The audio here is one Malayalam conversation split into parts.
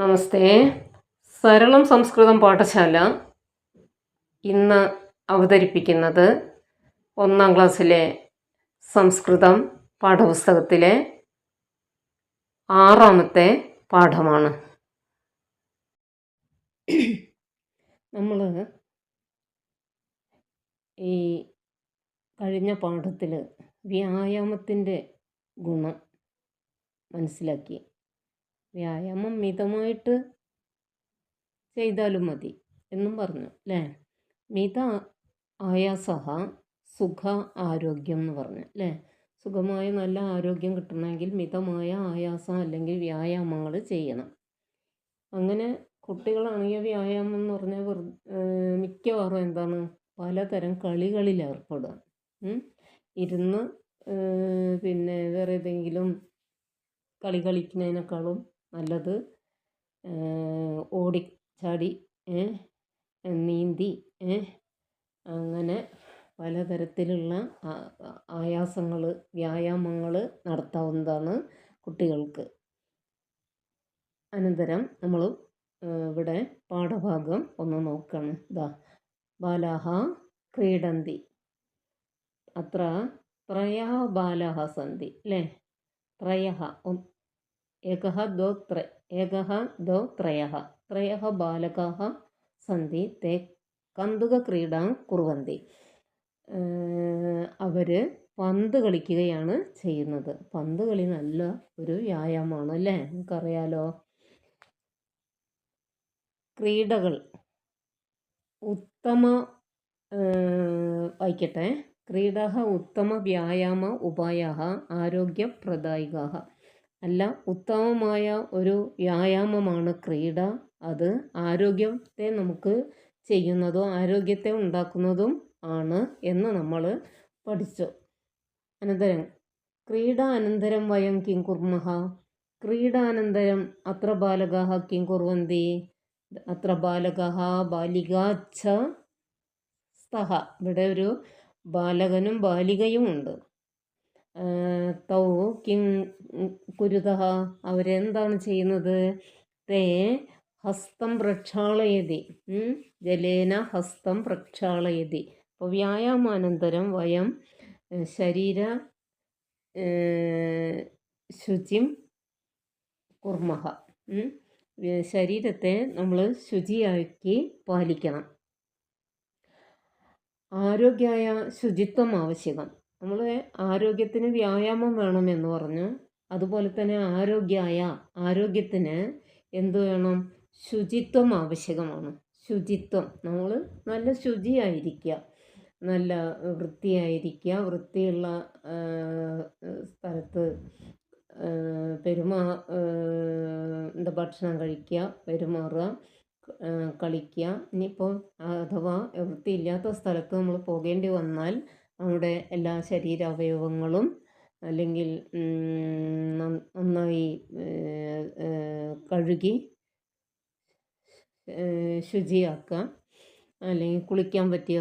നമസ്തേ. സരളം സംസ്കൃതം പാഠശാല ഇന്ന് അവതരിപ്പിക്കുന്നത് ഒന്നാം ക്ലാസ്സിലെ സംസ്കൃതം പാഠപുസ്തകത്തിലെ ആറാമത്തെ പാഠമാണ്. നമ്മൾ ഈ കഴിഞ്ഞ പാഠത്തിൽ വ്യായാമത്തിന്റെ ഗുണം മനസ്സിലാക്കി. വ്യായാമം മിതമായിട്ട് ചെയ്താലും മതി എന്നും പറഞ്ഞു അല്ലേ മിത ആയാസഹ സുഖ ആരോഗ്യം എന്ന് പറഞ്ഞു അല്ലേ സുഖമായ നല്ല ആരോഗ്യം കിട്ടണമെങ്കിൽ മിതമായ ആയാസം അല്ലെങ്കിൽ വ്യായാമങ്ങൾ ചെയ്യണം. അങ്ങനെ കുട്ടികളാണെങ്കിൽ വ്യായാമം എന്ന് പറഞ്ഞാൽ വെറു മിക്കവാറും എന്താണ്? പലതരം കളികളിൽ ഏർപ്പെടുക. ഇരുന്ന് പിന്നെ വേറെ ഏതെങ്കിലും കളി കളിക്കുന്നതിനേക്കാളും നല്ലത്. ഓടി ചാടി നീന്തി അങ്ങനെ പലതരത്തിലുള്ള ആയാസങ്ങൾ വ്യായാമങ്ങൾ നടത്താവുന്നതാണ് കുട്ടികൾക്ക്. അനന്തരം നമ്മൾ ഇവിടെ പാഠഭാഗം ഒന്ന് നോക്കണം. ഇതാ ബാലാഹ ക്രീഡന്തി. അത്ര ത്രയ ബാലാഹ സന്തി അല്ലേ ത്രയः एकः द्वौ त्र एकः द्वौ त्रयः त्रयः बालकाः सन्ति ते കന്തുകക്രീഡാം കുറുവന്തി അവർ പന്ത് കളിക്കുകയാണ് ചെയ്യുന്നത് പന്ത് കളി നല്ല ഒരു വ്യായാമമാണ് അല്ലേ നമുക്കറിയാലോ ക്രീഡകൾ ഉത്തമ വായിക്കട്ടെ ക്രീഡ ഉത്തമ വ്യായാമ ഉപായ ആരോഗ്യപ്രദായിക അല്ല ഉത്തമമായ ഒരു വ്യായാമമാണ് ക്രീഡ. അത് ആരോഗ്യത്തെ നമുക്ക് ചെയ്യുന്നതും ആരോഗ്യത്തെ ഉണ്ടാക്കുന്നതും ആണ് എന്ന് നമ്മൾ പഠിച്ചു. അനന്തരം ക്രീഡ അനന്തരം വയം കിം കുർമഹ? ക്രീഡാനന്തരം അത്ര ബാലകാः കിം കുർവന്തി? അത്ര ബാലകാः ബാലികാച്ച സ്തഹ. ഇവിടെ ഒരു ബാലകനും ബാലികയും ഉണ്ട്. തൗ കിം കുരുത അവരെന്താണ് ചെയ്യുന്നത്? തേ ഹസ്തം പ്രക്ഷാളയതി. ജലേന ഹസ്തം പ്രക്ഷാളയതി. അപ്പോൾ വ്യായാമാനന്തരം വയം ശരീര ശുചിം കുർമഹ ശരീരത്തെ നമ്മൾ ശുചിയാക്കി പാലിക്കണം. ആരോഗ്യമായ ശുചിത്വം ആവശ്യകം. നമ്മൾ ആരോഗ്യത്തിന് വ്യായാമം വേണം എന്ന് പറഞ്ഞു. അതുപോലെ തന്നെ ആരോഗ്യമായ ആരോഗ്യത്തിന് എന്ത് വേണം? ശുചിത്വം ആവശ്യകമാണ്. ശുചിത്വം. നമ്മൾ നല്ല ശുചിയായിരിക്കുക. നല്ല വൃത്തിയായിരിക്കുക. വൃത്തിയുള്ള സ്ഥലത്ത് പെരുമാ എന്താ ഭക്ഷണം കഴിക്കുക പെരുമാറുക കളിക്കുക. ഇനിയിപ്പോൾ അഥവാ വൃത്തിയില്ലാത്ത സ്ഥലത്ത് നമ്മൾ പോകേണ്ടി വന്നാൽ നമ്മുടെ എല്ലാ ശരീര അവയവങ്ങളും അല്ലെങ്കിൽ നന്നായി കഴുകി ശുചിയാക്കുക. അല്ലെങ്കിൽ കുളിക്കാൻ പറ്റിയ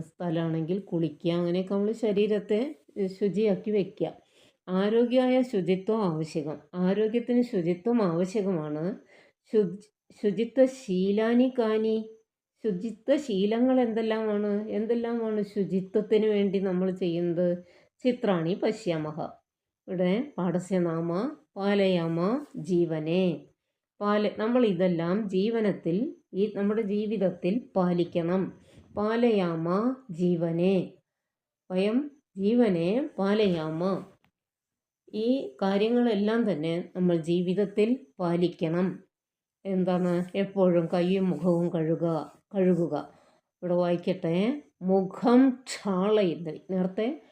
സ്ഥലമാണെങ്കിൽ കുളിക്കുക. അങ്ങനെയൊക്കെ നമ്മൾ ശരീരത്തെ ശുചിയാക്കി വയ്ക്കുക ആരോഗ്യമായ ശുചിത്വം ആവശ്യകം. ആരോഗ്യത്തിന് ശുചിത്വം ആവശ്യകമാണ്. ശുചി ശുചിത്വ ശീലാനി കാനി ശുചിത്വ ശീലങ്ങൾ എന്തെല്ലാമാണ്? എന്തെല്ലാമാണ് ശുചിത്വത്തിന് വേണ്ടി നമ്മൾ ചെയ്യുന്നത്? ചിത്രാണി പശ്യാമഹ. ഇവിടെ പാടസ്യനാമ പാലയാമ ജീവനെ. പാല നമ്മൾ ഇതെല്ലാം ജീവനത്തിൽ ഈ നമ്മുടെ ജീവിതത്തിൽ പാലിക്കണം. പാലയാമ ജീവനെ. വയം ജീവനെ പാലയാമ. ഈ കാര്യങ്ങളെല്ലാം തന്നെ നമ്മൾ ജീവിതത്തിൽ പാലിക്കണം. എന്താണ്? എപ്പോഴും കൈയും മുഖവും കഴുകുക. കഴുകുക. ഇവിടെ വായിക്കട്ടെ. മുഖം ക്ഷാളയതി നേരത്തെ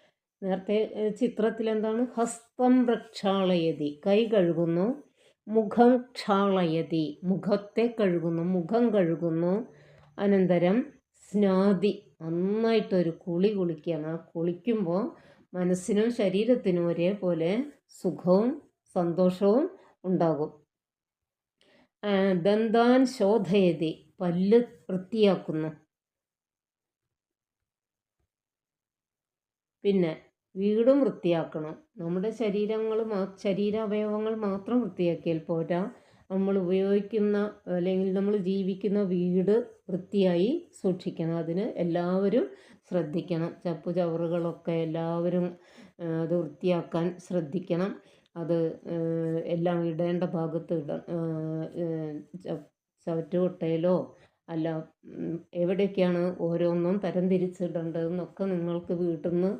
നേരത്തെ ചിത്രത്തിൽ എന്താണ് ഹസ്തം പ്രക്ഷാളയതി. കൈ കഴുകുന്നു. മുഖം ക്ഷാളയതി മുഖത്തെ കഴുകുന്നു. മുഖം കഴുകുന്നു. അനന്തരം സ്നാതി നന്നായിട്ടൊരു കുളി കുളിക്കുകയാണ്. ആ കുളിക്കുമ്പോൾ മനസ്സിനും ശരീരത്തിനും ഒരേപോലെ സുഖവും സന്തോഷവും ഉണ്ടാകും. ദന്താൻ ശോധയതി. പല്ല് വൃത്തിയാക്കുന്നു. പിന്നെ വീടും വൃത്തിയാക്കണം. നമ്മുടെ ശരീരങ്ങൾ മാ ശരീരാവയവങ്ങൾ മാത്രം വൃത്തിയാക്കിയാൽ പോരാ. നമ്മൾ ഉപയോഗിക്കുന്ന അല്ലെങ്കിൽ നമ്മൾ ജീവിക്കുന്ന വീട് വൃത്തിയായി സൂക്ഷിക്കണം. അതിന് എല്ലാവരും ശ്രദ്ധിക്കണം. ചപ്പു ചവറുകളൊക്കെ എല്ലാവരും അത് വൃത്തിയാക്കാൻ ശ്രദ്ധിക്കണം. അത് എല്ലാം ഇടേണ്ട ഭാഗത്ത് ഇട ചവറ്റുകൊട്ടയിലോ അല്ല എവിടെയൊക്കെയാണ് ഓരോന്നും തരംതിരിച്ചിടേണ്ടതെന്നൊക്കെ നിങ്ങൾക്ക് വീട്ടിൽ നിന്ന്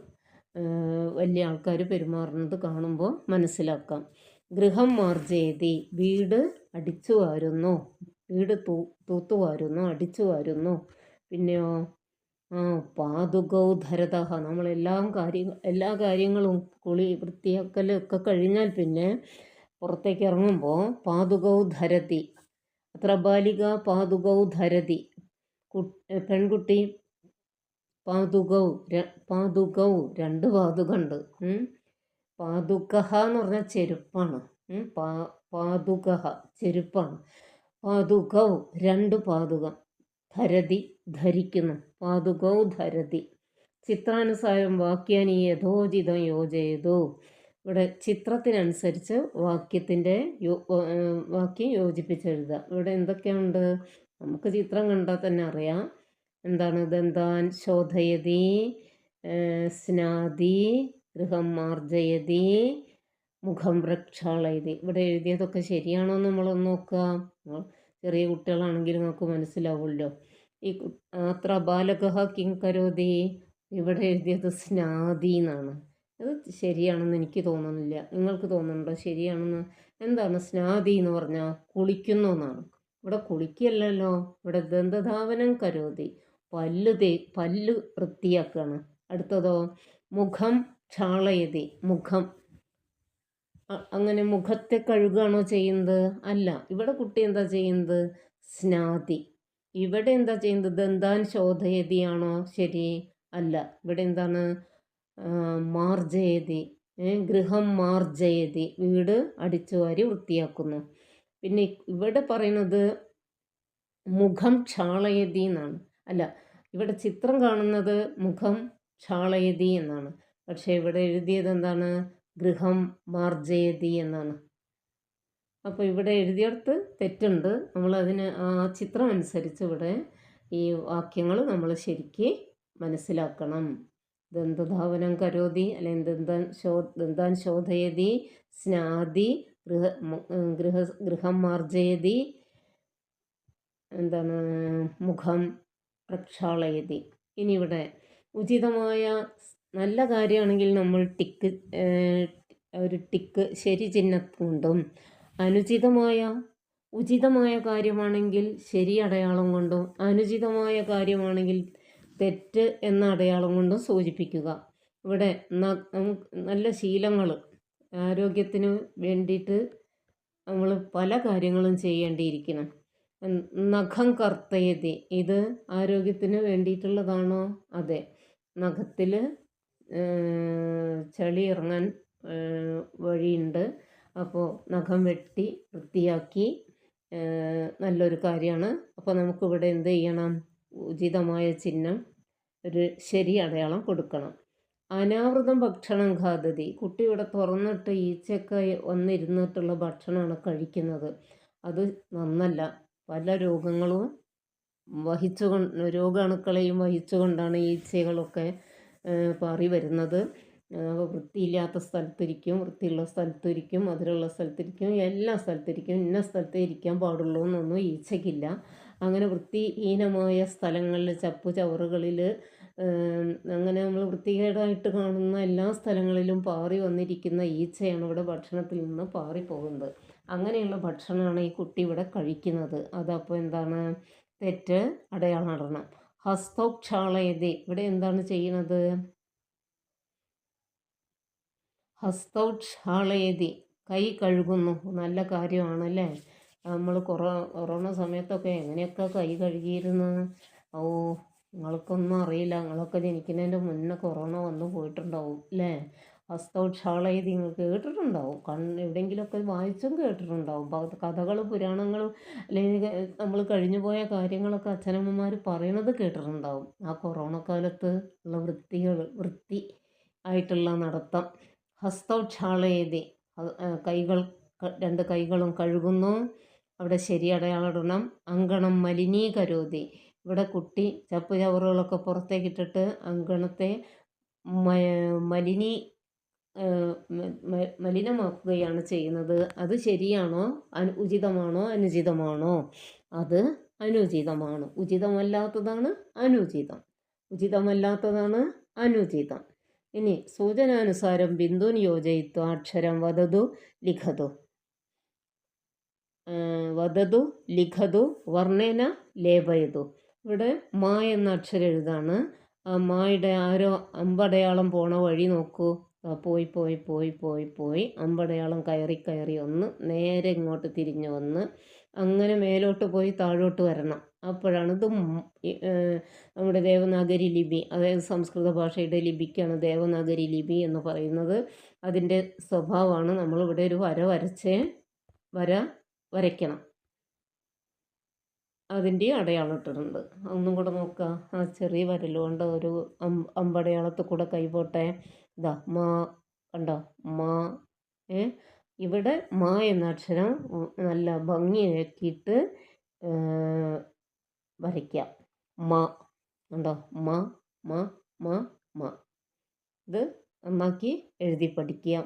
വലിയ ആൾക്കാർ പെരുമാറുന്നത് കാണുമ്പോൾ മനസ്സിലാക്കാം. ഗൃഹം മാർജേതി വീട് അടിച്ചു വാരുന്നു വീട് തൂ തൂത്തു വാരുന്നു അടിച്ചു വാരുന്നു. പിന്നെയോ ആ പാതുകൗധരത നമ്മളെല്ലാം കാര്യങ്ങൾ എല്ലാ കാര്യങ്ങളും കുളി വൃത്തിയാക്കലൊക്കെ കഴിഞ്ഞാൽ പിന്നെ പുറത്തേക്ക് ഇറങ്ങുമ്പോൾ പാതുകൗധരതി അത്ര ബാലിക പാതുകൗധരതി പെൺകുട്ടി പാതുകൗ പാതുകൗ രണ്ട് പാതുകണ്ട് പാതുക എന്ന് പറഞ്ഞാൽ ചെരുപ്പാണ്. പാ പാതുകഹ ചെരുപ്പാണ്. പാതുകൗ രണ്ട് പാതുകം. ധരതി ധരിക്കുന്നു. പാതുകൗ ധരതി. ചിത്രാനുസാരം വാക്യാനി യഥോചിതം യോജയതു. ഇവിടെ ചിത്രത്തിനനുസരിച്ച് വാക്യത്തിന്റെ വാക്യം യോജിപ്പിച്ചെഴുതുക ഇവിടെ എന്തൊക്കെയുണ്ട്? നമുക്ക് ചിത്രം കണ്ടാൽ തന്നെ അറിയാം. എന്താണ്? ദന്താൻ ശോധയതി സ്നാദി ഗൃഹം മാർജയതി മുഖം പ്രക്ഷാളയതി ഇവിടെ എഴുതിയതൊക്കെ ശരിയാണോ എന്ന് നമ്മളൊന്ന് നോക്കുക. ചെറിയ കുട്ടികളാണെങ്കിൽ നമുക്ക് മനസ്സിലാവുമല്ലോ. ഈ അത്ര ബാലകഹ കിം കരോതി? ഇവിടെ എഴുതിയത് സ്നാദി എന്നാണ്. അത് ശരിയാണെന്ന് എനിക്ക് തോന്നുന്നില്ല. നിങ്ങൾക്ക് തോന്നുന്നുണ്ടോ ശരിയാണെന്ന്? എന്താണ് സ്നാദി എന്ന് പറഞ്ഞാൽ കുളിക്കുന്നു എന്നാണ്. ഇവിടെ കുളിക്കല്ലല്ലോ. ഇവിടെ ദന്തധാവനം കരോതി. പല്ല് തേ പല്ല് വൃത്തിയാക്കുകയാണ് അടുത്തതോ? മുഖം ക്ഷാളയതി. മുഖം. അങ്ങനെ മുഖത്തെ കഴുകുകയാണോ ചെയ്യുന്നത്? അല്ല. ഇവിടെ കുട്ടി എന്താ ചെയ്യുന്നത്? സ്നാതി. ഇവിടെ എന്താ ചെയ്യുന്നത്? ദന്താൻ ശോധയതിയാണോ? ശരി. അല്ല. ഇവിടെ എന്താണ്? മാർജയതി ഗൃഹം മാർജയതി വീട് അടിച്ചു വാരി വൃത്തിയാക്കുന്നു. പിന്നെ ഇവിടെ പറയുന്നത് മുഖം ക്ഷാളയതി എന്നാണ്. അല്ല ഇവിടെ ചിത്രം കാണുന്നത് മുഖം ക്ഷാളയതി എന്നാണ്. പക്ഷേ ഇവിടെ എഴുതിയത് എന്താണ്? ഗൃഹം മാർജയതി എന്നാണ്. അപ്പോൾ ഇവിടെ എഴുതിയെടുത്ത് തെറ്റുണ്ട്. നമ്മളതിന് ആ ചിത്രം അനുസരിച്ച് ഇവിടെ ഈ വാക്യങ്ങൾ നമ്മൾ ശരിക്ക് മനസ്സിലാക്കണം. ദന്തധാവനം കരോതി അല്ലെങ്കിൽ ദന്താൻ ശോ ദന്താൻ ശോധയതി സ്നാദി ഗൃഹ ഗൃഹ ഗൃഹം മാർജയതി എന്താണ് മുഖം പ്രക്ഷാളയതി. ഇനി ഇവിടെ ഉചിതമായ നല്ല കാര്യമാണെങ്കിൽ നമ്മൾ ടിക്ക് ഒരു ടിക്ക് ശരി ചിഹ്നം കൊണ്ടും അനുചിതമായ ഉചിതമായ കാര്യമാണെങ്കിൽ ശരി അടയാളം കൊണ്ടും അനുചിതമായ കാര്യമാണെങ്കിൽ തെറ്റ് എന്ന അടയാളം കൊണ്ടും സൂചിപ്പിക്കുക. ഇവിടെ നല്ല ശീലങ്ങൾ ആരോഗ്യത്തിന് വേണ്ടിയിട്ട് നമ്മൾ പല കാര്യങ്ങളും ചെയ്യേണ്ടിയിരിക്കണം. നഖം കർത്തയതി ഇത് ആരോഗ്യത്തിന് വേണ്ടിയിട്ടുള്ളതാണോ? അതെ. നഖത്തിൽ ചളി ഇറങ്ങാൻ വഴിയുണ്ട്. അപ്പോൾ നഖം വെട്ടി വൃത്തിയാക്കി നല്ലൊരു കാര്യമാണ്. അപ്പോൾ നമുക്കിവിടെ എന്ത് ചെയ്യണം? ഉചിതമായ ചിഹ്നം ഒരു ശരി അടയാളം കൊടുക്കണം. അനാവൃതം ഭക്ഷണം ഖാദതി കുട്ടി ഇവിടെ തുറന്നിട്ട് ഈച്ചയൊക്കെ വന്നിരുന്നിട്ടുള്ള ഭക്ഷണമാണ് കഴിക്കുന്നത്. അത് നന്നല്ല. പല രോഗങ്ങളും വഹിച്ചു രോഗാണുക്കളെയും വഹിച്ചുകൊണ്ടാണ് ഈച്ചകളൊക്കെ പാറി വരുന്നത്. വൃത്തിയില്ലാത്ത സ്ഥലത്തിരിക്കും വൃത്തിയുള്ള സ്ഥലത്തിരിക്കും മധുരമുള്ള സ്ഥലത്തിരിക്കും എല്ലാ സ്ഥലത്തിരിക്കും. ഇന്ന സ്ഥലത്തേ ഇരിക്കാൻ പാടുള്ളൂ എന്നൊന്നും ഈച്ചയ്ക്കില്ല. അങ്ങനെ വൃത്തിഹീനമായ സ്ഥലങ്ങളിൽ ചപ്പു ചവറുകളിൽ അങ്ങനെ നമ്മൾ വൃത്തികേടായിട്ട് കാണുന്ന എല്ലാ സ്ഥലങ്ങളിലും പാറി വന്നിരിക്കുന്ന ഈച്ചയാണ് ഇവിടെ ഭക്ഷണത്തിൽ നിന്ന് പാറി പോകുന്നത് അങ്ങനെയുള്ള ഭക്ഷണമാണ് ഈ കുട്ടി ഇവിടെ കഴിക്കുന്നത്. അതപ്പോൾ എന്താണ്? തെറ്റ് അടയാളം ഇടണം ഹസ്തോക്ഷാളയതി ഇവിടെ എന്താണ് ചെയ്യുന്നത്? ഹസ്തോക്ഷാളയതി കൈ കഴുകുന്നു. നല്ല കാര്യമാണല്ലേ? നമ്മൾ കൊറോ കൊറോണ സമയത്തൊക്കെ എങ്ങനെയൊക്കെ കൈ കഴുകിയിരുന്നു? ഓ നിങ്ങൾക്കൊന്നും അറിയില്ല. നിങ്ങളൊക്കെ ജനിക്കുന്നതിന്റെ മുന്നേ കൊറോണ വന്നു പോയിട്ടുണ്ടാവും അല്ലേ ഹസ്തോക്ഷാളയതി നിങ്ങൾ കേട്ടിട്ടുണ്ടാവും. കണ്ണ് എവിടെയെങ്കിലുമൊക്കെ വായിച്ചും കേട്ടിട്ടുണ്ടാവും. കഥകൾ പുരാണങ്ങളും അല്ലെങ്കിൽ നമ്മൾ കഴിഞ്ഞു പോയ കാര്യങ്ങളൊക്കെ അച്ഛനമ്മമാർ പറയണത് കേട്ടിട്ടുണ്ടാവും. ആ കൊറോണ കാലത്ത് ഉള്ള വൃത്തികൾ വൃത്തി ആയിട്ടുള്ള നടത്തം. ഹസ്തോക്ഷാളയതി കൈകൾ രണ്ട് കൈകളും കഴുകുന്നു. അവിടെ ശരി അങ്കണം മലിനീകരോതി. ഇവിടെ കുട്ടി ചപ്പ് ചവറുകളൊക്കെ പുറത്തേക്ക് ഇട്ടിട്ട് അങ്കണത്തെ മലിനി മലിനമാക്കുകയാണ് ചെയ്യുന്നത്. അത് ശരിയാണോ? ഉചിതമാണോ? അനുചിതമാണോ? അത് അനുചിതമാണ്. ഉചിതമല്ലാത്തതാണ് അനുചിതം. ഉചിതമല്ലാത്തതാണ് അനുചിതം. ഇനി സൂചനാനുസാരം ബിന്ദുൻ യോജയിത്വ അക്ഷരം വദതു ലിഖതു. വദതു ലിഖതു വർണേന ലേപയതു. ഇവിടെ മാ എന്ന അക്ഷരം എഴുതാണ്. ആ മായുടെ ആരോ അമ്പടയാളം പോണ വഴി നോക്കൂ. പോയി പോയി പോയി പോയി പോയി. അമ്പടയാളം കയറി കയറി ഒന്ന്. നേരെ ഇങ്ങോട്ട് തിരിഞ്ഞു വന്ന് അങ്ങനെ മേലോട്ട് പോയി താഴോട്ട് വരണം. അപ്പോഴാണ് ഇത് നമ്മുടെ ദേവനാഗരി ലിപി അതായത് സംസ്കൃത ഭാഷയുടെ ലിപിക്കാണ് ദേവനാഗരി ലിപി എന്ന് പറയുന്നത്. അതിന്റെ സ്വഭാവമാണ് നമ്മളിവിടെ ഒരു വര വരച്ച് വര വരയ്ക്കണം. അതിന്റെ അടയാളം ഇട്ടിട്ടുണ്ട്. ഒന്നും കൂടെ നോക്കുക ആ ചെറിയ വരലുകൊണ്ട് ഒരു അമ്പടയാളത്തിൽ കൂടെ കൈപോട്ടെ. ഇതാ മാ കണ്ടോ? മാ ഏ? ഇവിടെ മാ എന്ന അക്ഷരം നല്ല ഭംഗിയാക്കിയിട്ട് വരയ്ക്കാം. മാ കണ്ടോ? മാ മാ മാ മാ. ഇത് നന്നാക്കി എഴുതി പഠിക്കുക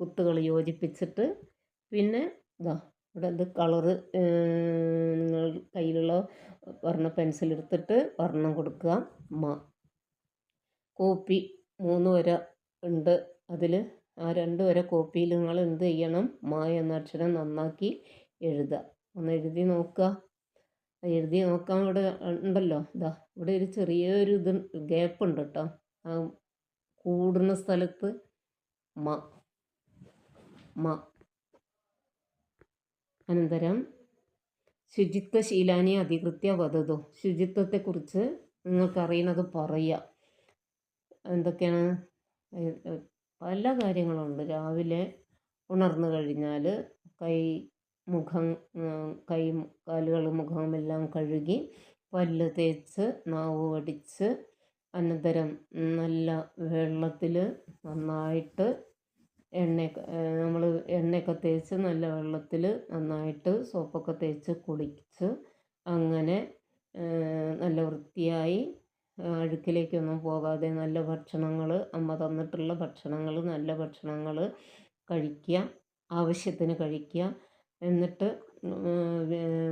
കുത്തുകൾ യോജിപ്പിച്ചിട്ട്. പിന്നെ ഇതാ ഇവിടെ അത് കളറ് നിങ്ങൾ കയ്യിലുള്ള വർണ പെൻസിൽ എടുത്തിട്ട് വർണം കൊടുക്കുക. മ. കോപ്പി മൂന്ന് വര ഉണ്ട്. അതിൽ ആ രണ്ട് വര കോപ്പിയിൽ നിങ്ങൾ എന്ത് ചെയ്യണം? മ എന്ന അക്ഷരം നന്നാക്കി എഴുതുക. ഒന്ന് എഴുതി നോക്കുക. എഴുതി നോക്കാൻ ഇവിടെ ഉണ്ടല്ലോ. ഇതാ ഇവിടെ ഒരു ചെറിയൊരു ഇത് ഗ്യാപ്പ് ഉണ്ട് കേട്ടോ. ആ കൂടുന്ന സ്ഥലത്ത് മ. മ. അനന്തരം ശുചിത്വ ശീലാനി അധികൃത്യ വധതു ശുചിത്വത്തെക്കുറിച്ച് നിങ്ങൾക്കറിയുന്നത് പറയുക. എന്തൊക്കെയാണ്? പല കാര്യങ്ങളുണ്ട്. രാവിലെ ഉണർന്നു കഴിഞ്ഞാൽ കൈ മുഖം കൈ കാലുകൾ മുഖമെല്ലാം കഴുകി പല്ല് തേച്ച് നാവ് വടിച്ച് അനന്തരം നല്ല വെള്ളത്തിൽ നന്നായിട്ട് എണ്ണ നമ്മൾ എണ്ണയൊക്കെ തേച്ച് നല്ല വെള്ളത്തിൽ നന്നായിട്ട് സോപ്പൊക്കെ തേച്ച് കുളിച്ച് അങ്ങനെ നല്ല വൃത്തിയായി അഴുക്കിലേക്കൊന്നും പോകാതെ നല്ല ഭക്ഷണങ്ങൾ അമ്മ തന്നിട്ടുള്ള ഭക്ഷണങ്ങൾ നല്ല ഭക്ഷണങ്ങൾ കഴിക്കുക ആവശ്യത്തിന് കഴിക്കുക. എന്നിട്ട്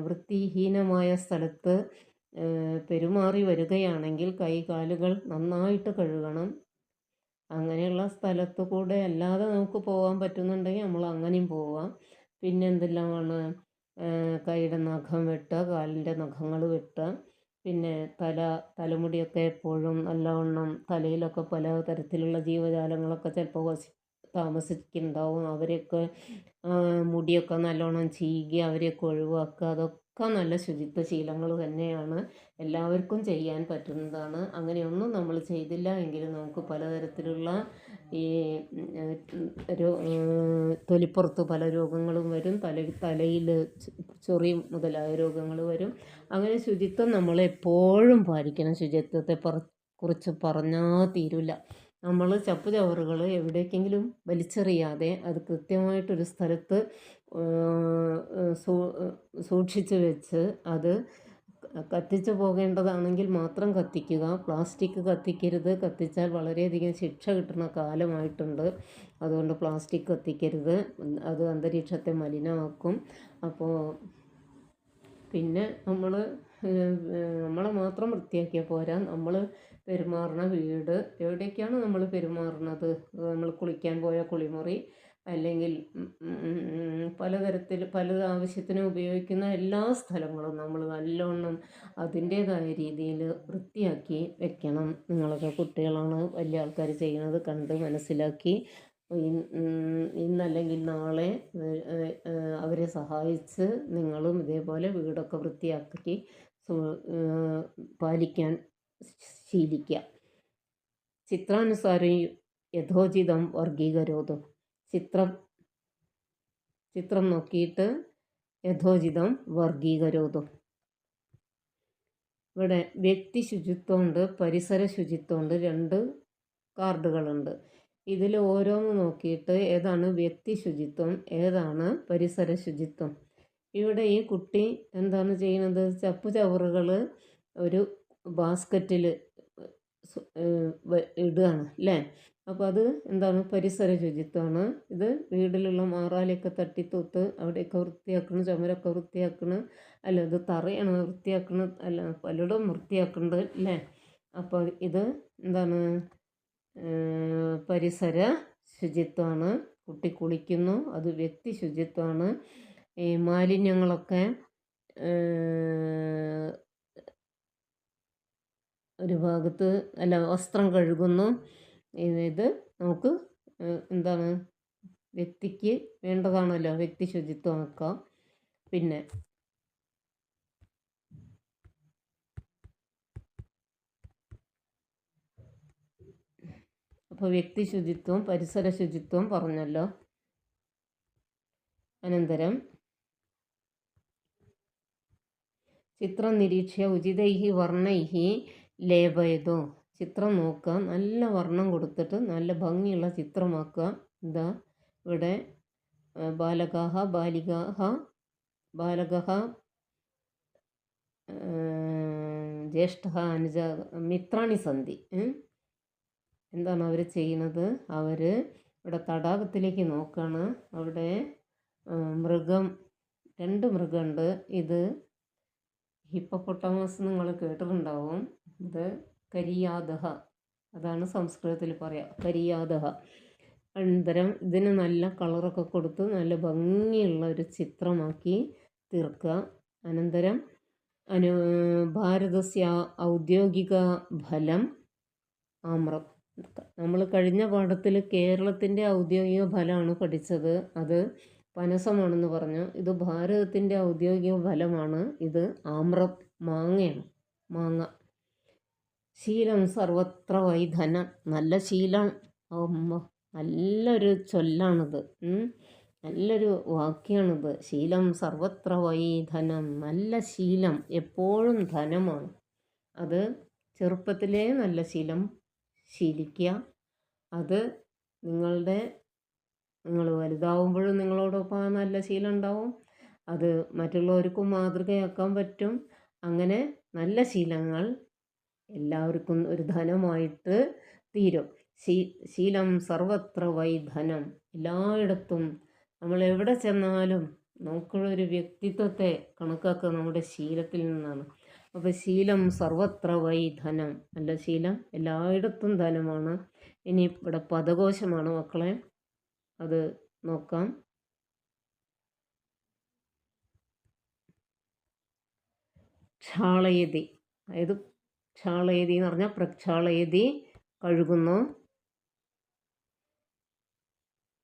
വൃത്തിഹീനമായ സ്ഥലത്ത് പെരുമാറി വരികയാണെങ്കിൽ കൈ കാലുകൾ നന്നായിട്ട് കഴുകണം. അങ്ങനെയുള്ള സ്ഥലത്ത് കൂടെ അല്ലാതെ നമുക്ക് പോകാൻ പറ്റുന്നുണ്ടെങ്കിൽ നമ്മൾ അങ്ങനെയും പോവാം. പിന്നെ എന്തെല്ലാമാണ്? കൈയുടെ നഖം വെട്ടുക കാലിന്റെ നഖങ്ങൾ വെട്ടുക. പിന്നെ തല തലമുടിയൊക്കെ എപ്പോഴും നല്ലവണ്ണം തലയിലൊക്കെ പല തരത്തിലുള്ള ജീവജാലങ്ങളൊക്കെ ചിലപ്പോൾ താമസിക്കുന്നുണ്ടാവും. അവരെയൊക്കെ മുടിയൊക്കെ നല്ലവണ്ണം ചീകി അവരെയൊക്കെ ഒഴിവാക്കുക. അതൊക്കെ നല്ല ശുചിത്വ ശീലങ്ങൾ തന്നെയാണ് എല്ലാവർക്കും ചെയ്യാൻ പറ്റുന്നതാണ്. അങ്ങനെയൊന്നും നമ്മൾ ചെയ്തില്ല എങ്കിൽ നമുക്ക് പലതരത്തിലുള്ള ഈ തൊലിപ്പുറത്ത് പല രോഗങ്ങളും വരും. തല തലയിൽ ചൊറി മുതലായ രോഗങ്ങൾ വരും. അങ്ങനെ ശുചിത്വം നമ്മൾ എപ്പോഴും പാലിക്കണം. ശുചിത്വത്തെ കുറിച്ച് പറഞ്ഞാൽ തീരില്ല നമ്മൾ ചപ്പ് ചവറുകൾ എവിടേക്കെങ്കിലും വലിച്ചെറിയാതെ അത് കൃത്യമായിട്ടൊരു സ്ഥലത്ത് സൂക്ഷിച്ച് വെച്ച് അത് കത്തിച്ചു പോകേണ്ടതാണെങ്കിൽ മാത്രം കത്തിക്കുക. പ്ലാസ്റ്റിക് കത്തിക്കരുത്. കത്തിച്ചാൽ വളരെയധികം ശിക്ഷ കിട്ടുന്ന കാലമായിട്ടുണ്ട്. അതുകൊണ്ട് പ്ലാസ്റ്റിക് കത്തിക്കരുത്. അത് അന്തരീക്ഷത്തെ മലിനമാക്കും. അപ്പോൾ പിന്നെ നമ്മൾ നമ്മളെ മാത്രം വൃത്തിയാക്കിയാൽ പോരാ. നമ്മൾ പെരുമാറുന്ന വീട്. എവിടേക്കാണ് നമ്മൾ പെരുമാറുന്നത് നമ്മൾ കുളിക്കാൻ പോയ കുളിമുറി അല്ലെങ്കിൽ പലതരത്തിൽ പല ആവശ്യത്തിനും ഉപയോഗിക്കുന്ന എല്ലാ സ്ഥലങ്ങളും നമ്മൾ നല്ലോണം അതിന്റേതായ രീതിയിൽ വൃത്തിയാക്കി വെക്കണം. നിങ്ങളൊക്കെ കുട്ടികളാണ് വലിയ ആൾക്കാർ ചെയ്യുന്നത് കണ്ട് മനസ്സിലാക്കി. ഇന്നല്ലെങ്കിൽ നാളെ അവരെ സഹായിച്ച് നിങ്ങളും ഇതേപോലെ വീടൊക്കെ വൃത്തിയാക്കി പാലിക്കാൻ ശീലിക്കുക ചിത്രാനുസാരം യഥോചിതം വർഗീകരോധം ചിത്രം ചിത്രം നോക്കിയിട്ട് യഥോചിതം വർഗീകരോധം ഇവിടെ വ്യക്തി ശുചിത്വമുണ്ട് പരിസര ശുചിത്വമുണ്ട് രണ്ട് കാർഡുകളുണ്ട്. ഇതിൽ ഓരോന്ന് നോക്കിയിട്ട് ഏതാണ് വ്യക്തി ശുചിത്വം ഏതാണ് പരിസര ശുചിത്വം. ഇവിടെ ഈ കുട്ടി എന്താണ് ചെയ്യുന്നത്? ചപ്പുചവറുകൾ ഒരു ബാസ്ക്കറ്റിൽ ഇടുകയാണ് അല്ലേ അപ്പോൾ അത് എന്താണ്? പരിസര ശുചിത്വമാണ്. ഇത് വീട്ടിലുള്ള മാറാലയൊക്കെ തട്ടിത്തൂത്ത് അവിടെയൊക്കെ വൃത്തിയാക്കണം ചുമരൊക്കെ വൃത്തിയാക്കണം. അല്ല ഇത് തറയാണ് വൃത്തിയാക്കണം അല്ല പലയിടവും വൃത്തിയാക്കുന്നുണ്ട് അല്ലേ അപ്പോൾ ഇത് എന്താണ്? പരിസര ശുചിത്വമാണ്. കുട്ടി കുളിക്കുന്നു അത് വ്യക്തി ശുചിത്വമാണ്. ഈ മാലിന്യങ്ങളൊക്കെ ഒരു ഭാഗത്ത് അല്ല വസ്ത്രം കഴുകുന്നു. ഇത് നമുക്ക് എന്താണ് വ്യക്തിക്ക് വേണ്ടതാണല്ലോ വ്യക്തി ശുചിത്വമാക്കാം. പിന്നെ അപ്പോൾ വ്യക്തി ശുചിത്വം പരിസര ശുചിത്വം പറഞ്ഞല്ലോ. അനന്തരം ചിത്രം നിരീക്ഷ്യ ഉചിതൈഹി വർണൈഹി ചെയ്തോ ചിത്രം നോക്കുക. നല്ല വർണം കൊടുത്തിട്ട് നല്ല ഭംഗിയുള്ള ചിത്രമാക്കുക. എന്താ ഇവിടെ ബാലകഹ ബാലികഹ ബാലകഹ ജ്യേഷ്ഠ അനുജ മിത്രാണി സന്ധി. എന്താണ് അവർ ചെയ്യുന്നത്? അവർ ഇവിടെ തടാകത്തിലേക്ക് നോക്കുകയാണ്. അവിടെ മൃഗം രണ്ട് മൃഗമുണ്ട്. ഇത് ഹിപ്പപ്പൊട്ടമസ് നിങ്ങൾ കേട്ടിട്ടുണ്ടാവും. ഇത് കരിയാദഹ. അതാണ് സംസ്കൃതത്തിൽ പറയുക കരിയാദഹ. അനന്തരം ഇതിന് നല്ല കളറൊക്കെ കൊടുത്ത് നല്ല ഭംഗിയുള്ള ഒരു ചിത്രമാക്കി തീർക്കുക അനന്തരം അനു ഭാരതസ്യ ഔദ്യോഗിക ഫലം ആമ്രം നമ്മൾ കഴിഞ്ഞ പാഠത്തിൽ കേരളത്തിന്റെ ഔദ്യോഗിക ഫലമാണ് പഠിച്ചത്. അത് പനസമാണെന്ന് പറഞ്ഞു. ഇത് ഭാരതത്തിന്റെ ഔദ്യോഗിക ഫലമാണ്. ഇത് ആമ്രം മാങ്ങയാണ്. മാങ്ങ. ശീലം സർവത്ര വൈധനം നല്ല ശീലം. നല്ലൊരു ചൊല്ലാണിത്. നല്ലൊരു വാക്യാണിത്. ശീലം സർവത്ര വൈധനം നല്ല ശീലം. എപ്പോഴും ധനമാണ്. അത് ചെറുപ്പത്തിലേ നല്ല ശീലം ശീലിക്കുക. അത് നിങ്ങളുടെ നിങ്ങൾ വലുതാവുമ്പോഴും നിങ്ങളോടൊപ്പം ആ നല്ല ശീലം ഉണ്ടാവും. അത് മറ്റുള്ളവർക്കും മാതൃകയാക്കാൻ പറ്റും. അങ്ങനെ നല്ല ശീലങ്ങൾ എല്ലാവർക്കും ഒരു ധനമായിട്ട് തീരും. ശീ ശീലം സർവത്ര വൈധനം എല്ലായിടത്തും നമ്മൾ എവിടെ ചെന്നാലും നമുക്കുള്ളൊരു വ്യക്തിത്വത്തെ കണക്കാക്കുക നമ്മുടെ ശീലത്തിൽ നിന്നാണ്. അപ്പോൾ ശീലം സർവത്ര വൈ ധനം. നല്ല ശീലം എല്ലായിടത്തും ധനമാണ്. ഇനി ഇവിടെ പദകോശമാണ് മക്കളെ. അത് നോക്കാം. ക്ഷാളയതി അതായത് ക്ഷാളയതി എന്ന് പറഞ്ഞാൽ പ്രക്ഷാളയതി കഴുകുന്നു.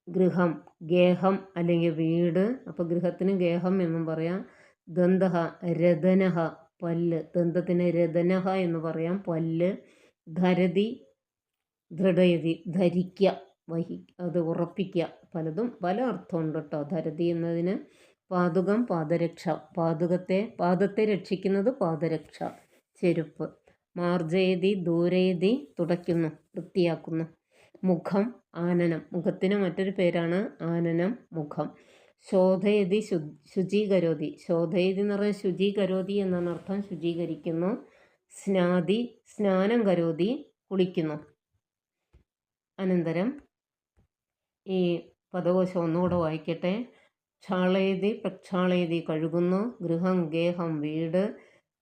ഗൃഹം ഗേഹം അല്ലെങ്കിൽ വീട്. അപ്പോൾ ഗൃഹത്തിന് ഗേഹം എന്നും പറയാം. ദന്തഹ രതനഹ പല്ല്. ദന്തത്തിന് രതനഹ എന്ന് പറയാം. പല്ല്. ധരതി ദൃഢയതി ധരിക്കുക വഹി അത് ഉറപ്പിക്കുക പലതും പല അർത്ഥമുണ്ട് കേട്ടോ ധരതി എന്നതിന് പാതുകം പാദരക്ഷ. പാതുകത്തെ പാദത്തെ രക്ഷിക്കുന്നത് പാദരക്ഷ. ചെരുപ്പ്. മാർജയതി ദൂരയതി തുടയ്ക്കുന്നു വൃത്തിയാക്കുന്നു. മുഖം ആനനം. മുഖത്തിന് മറ്റൊരു പേരാണ് ആനനം മുഖം. ശോധയതി ശു ശുചീകരോതി. ശോധയതി എന്ന് പറഞ്ഞാൽ ശുചീകരോതി എന്നാണ് അർത്ഥം. ശുചീകരിക്കുന്നു. സ്നാതി സ്നാനം കരോതി കുളിക്കുന്നു. അനന്തരം ഈ പദകോശം ഒന്നുകൂടെ വായിക്കട്ടെ. ക്ഷാളയതി പ്രക്ഷാളയതി കഴുകുന്നു. ഗൃഹം ഗേഹം വീട്.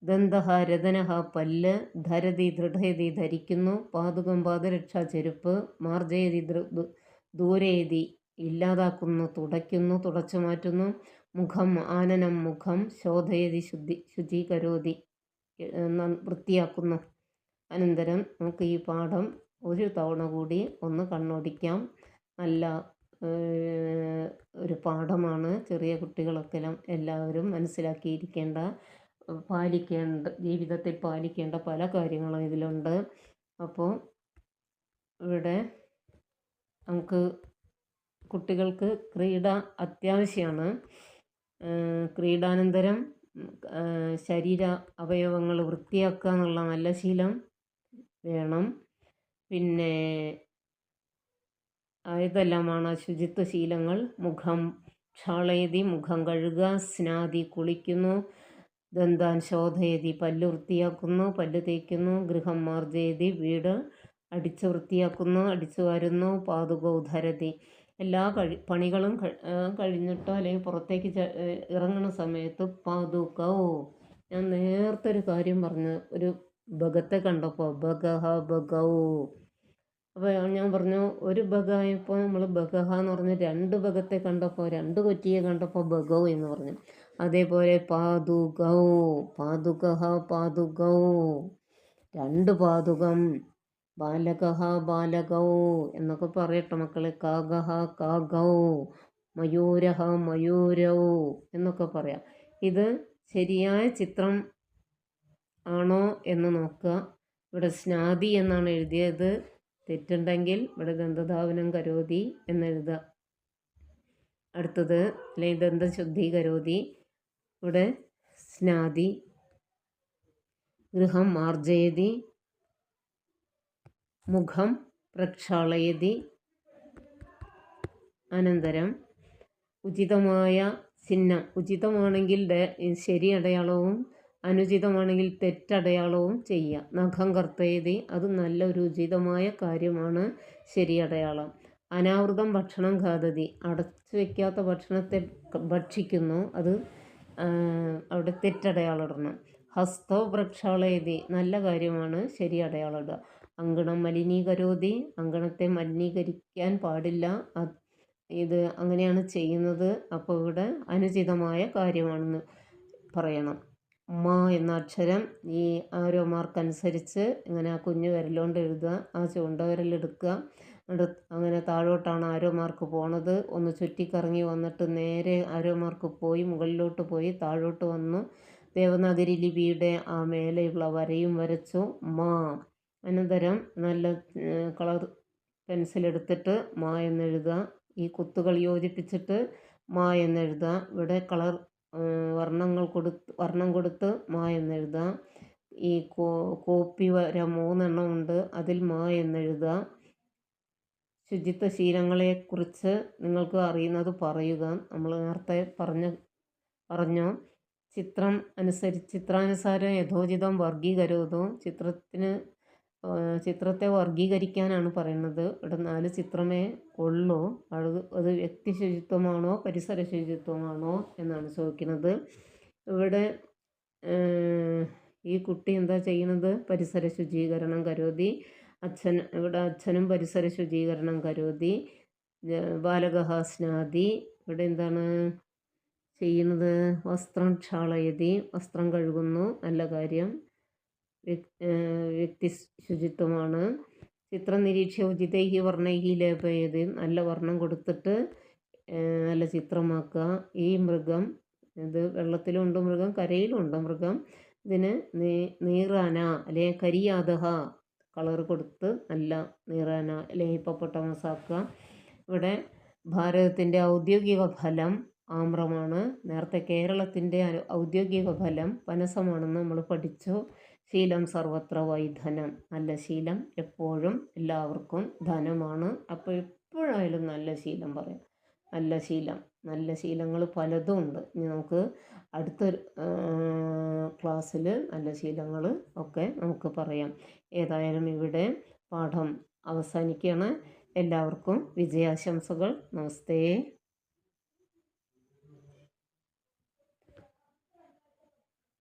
ദന്തഹ രതനഹ പല്ല്. ധരതി ദൃഢയതി ധരിക്കുന്നു. പാതുകം പാദരക്ഷാ ചെരുപ്പ്. മാർജയതി ദൂരയതി ഇല്ലാതാക്കുന്നു. തുടയ്ക്കുന്നു. തുടച്ചു മാറ്റുന്നു. മുഖം ആനനം മുഖം. ശോധയതി ശുദ്ധി ശുചീകരോതി വൃത്തിയാക്കുന്നു. അനന്തരം നമുക്ക് ഈ പാഠം ഒരു തവണ കൂടി ഒന്ന് കണ്ണോടിക്കാം. നല്ല ഒരു പാഠമാണ് ചെറിയ കുട്ടികളൊക്കെ എല്ലാവരും മനസ്സിലാക്കിയിരിക്കേണ്ട പാലിക്കേണ്ട ജീവിതത്തിൽ പാലിക്കേണ്ട പല കാര്യങ്ങളും ഇതിലുണ്ട്. അപ്പോൾ ഇവിടെ നമുക്ക് കുട്ടികൾക്ക് ക്രീഡ അത്യാവശ്യമാണ് ക്രീഡാനന്തരം ശരീര അവയവങ്ങൾ വൃത്തിയാക്കുക എന്നുള്ള നല്ല ശീലം വേണം. പിന്നെ ഇതെല്ലാമാണ് ശുചിത്വ ശീലങ്ങൾ. മുഖം ക്ഷാളയതി മുഖം കഴുകുക സ്നാതി കുളിക്കുന്നു ദന്താൻ ശോധയതി പല്ല് വൃത്തിയാക്കുന്നു പല്ല് തേക്കുന്നു ഗൃഹം മാർജയതി വീട് അടിച്ചു വൃത്തിയാക്കുന്നു അടിച്ചു വാരുന്നു പാതുകൗധരതി എല്ലാ കഴി പണികളും കഴിഞ്ഞിട്ടോ അല്ലെങ്കിൽ പുറത്തേക്ക് ഇറങ്ങുന്ന സമയത്ത് പാതുകൗ. ഞാൻ നേരത്തെ ഒരു കാര്യം പറഞ്ഞു ഒരു ബഗത്തെ കണ്ടപ്പോൾ ബഗഹ ബഗൗ അപ്പോൾ ഞാൻ പറഞ്ഞു ഒരു ബഗായപ്പോൾ നമ്മൾ ബഗഹ എന്ന് പറഞ്ഞ് രണ്ട് ബഗത്തെ കണ്ടപ്പോൾ രണ്ട് കൊറ്റിയെ കണ്ടപ്പോൾ ബഗൗ എന്ന് പറഞ്ഞു. അതേപോലെ പാതുകൗ പാതുകഹ പാതുകൗ രണ്ട് പാതുകം ബാലകഹ ബാലകൗ എന്നൊക്കെ പറയട്ടെ മക്കളെ. കാഗഹ കാഗൗ മയൂരഹ മയൂരൗ എന്നൊക്കെ പറയാം. ഇത് ശരിയായ ചിത്രം ആണോ എന്ന് നോക്കുക. ഇവിടെ സ്നാദി എന്നാണ് എഴുതിയത്. തെറ്റുണ്ടെങ്കിൽ ഇവിടെ ദന്തധാവനം കരോതി എന്നെഴുതുക അടുത്തത് അല്ലെങ്കിൽ ദന്തശുദ്ധി കരോതി. ഇവിടെ സ്നാതി ഗൃഹം ആർജയതി മുഖം പ്രക്ഷാളയതി അനന്തരം ഉചിതമായ ചിഹ്നം. ഉചിതമാണെങ്കിൽ ശരി അടയാളവും അനുചിതമാണെങ്കിൽ തെറ്റടയാളവും ചെയ്യാം. നഖം കർത്തയതി അത് നല്ലൊരു ഉചിതമായ കാര്യമാണ് ശരി അടയാളം. അനാവൃതം ഭക്ഷണം ഖാദതി അടച്ചു വയ്ക്കാത്ത ഭക്ഷണത്തെ ഭക്ഷിക്കുന്നു. അത് അവിടെ തെറ്റടയാളം ഇടണം ഹസ്തോ പ്രക്ഷാളയതി നല്ല കാര്യമാണ് ശരി അടയാളം അങ്കണം മലിനീകരോതി. അങ്കണത്തെ മലിനീകരിക്കാൻ പാടില്ല. ഇത് അങ്ങനെയാണ് ചെയ്യുന്നത്. അപ്പോൾ ഇവിടെ അനുചിതമായ കാര്യമാണെന്ന് പറയണം. മ എന്ന അക്ഷരം ഈ ആരോ മാർക്കനുസരിച്ച് ഇങ്ങനെ ആ കുഞ്ഞു വിരലുകൊണ്ട് എഴുതുക ആ ചൂണ്ട വിരലെടുക്കുക. എന്നിട്ട് അങ്ങനെ താഴോട്ടാണ് ആരോ മാർക്ക് പോണത്. ഒന്ന് ചുറ്റിക്കറങ്ങി വന്നിട്ട് നേരെ ആരോ മാർക്ക് പോയി മുകളിലോട്ട് പോയി താഴോട്ട് വന്നു. ദേവനാഗരി ലിപിയുടെ ആ മേലെയുള്ള വരയും വരച്ചു. മാ അനന്തരം നല്ല കളർ പെൻസിലെടുത്തിട്ട് മാ എന്നെഴുതുക ഈ കുത്തുകൾ യോജിപ്പിച്ചിട്ട് മാ എന്നെഴുതുക ഇവിടെ കളർ വർണങ്ങൾ കൊടുത്ത് വർണം കൊടുത്ത് മാ എന്നെഴുതാം. ഈ കോ കോപ്പി വര മൂന്നെണ്ണം ഉണ്ട്. അതിൽ മാ എന്നെഴുതുക ശുചിത്വ ശീലങ്ങളെക്കുറിച്ച് നിങ്ങൾക്ക് അറിയുന്നത് പറയുക. നമ്മൾ നേരത്തെ പറഞ്ഞ പറഞ്ഞു? ചിത്രം അനുസരിച്ച് ചിത്രാനുസാരം യഥോചിതം വർഗീകരോതോ. ചിത്രത്തിന് ചിത്രത്തെ വർഗീകരിക്കാനാണ് പറയുന്നത്. ഇവിടെ നാല് ചിത്രമേ ഉള്ളൂ. അത് അത് വ്യക്തി ശുചിത്വമാണോ പരിസര ശുചിത്വമാണോ എന്നാണ് ചോദിക്കുന്നത്. ഇവിടെ ഈ കുട്ടി എന്താ ചെയ്യുന്നത്? പരിസര ശുചീകരണം കരോതി. അച്ഛൻ ഇവിടെ അച്ഛനും പരിസര ശുചീകരണം കരോതി. ബാലകഹാസ്നാദി ഇവിടെ എന്താണ് ചെയ്യുന്നത്? വസ്ത്രം ക്ഷാളയതി. വസ്ത്രം കഴുകുന്നു. നല്ല കാര്യം. വ്യക്തി ശുചിത്വമാണ് ചിത്രം നിരീക്ഷ്യ ഉചിതൈഹി വർണൈഹി ലേപയത് നല്ല വർണം കൊടുത്തിട്ട് നല്ല ചിത്രമാക്കുക. ഈ മൃഗം ഇത് വെള്ളത്തിലുണ്ട് മൃഗം കരയിലുണ്ട് മൃഗം. ഇതിന് നീറാന അല്ലെങ്കിൽ കരിയാതഹ കളർ കൊടുത്ത് നല്ല നീറാന അല്ലെങ്കിൽ ഇവിടെ ഭാരതത്തിന്റെ ഔദ്യോഗിക ഫലം ആമ്രമാണ്. നേരത്തെ കേരളത്തിന്റെ ഔദ്യോഗിക ഫലം പനസമാണെന്ന് നമ്മൾ പഠിച്ചു. ശീലം സർവത്ര വൈധനം നല്ല ശീലം എപ്പോഴും എല്ലാവർക്കും ധനമാണ്. അപ്പോൾ എപ്പോഴായാലും നല്ല ശീലം പറയാം. നല്ല ശീലം. നല്ല ശീലങ്ങൾ പലതും ഉണ്ട്. ഇനി നമുക്ക് അടുത്ത ക്ലാസ്സിൽ നല്ല ശീലങ്ങൾ ഒക്കെ നമുക്ക് പറയാം. ഏതായാലും ഇവിടെ പാഠം അവസാനിക്കുകയാണ്. എല്ലാവർക്കും വിജയാശംസകൾ. നമസ്തേ.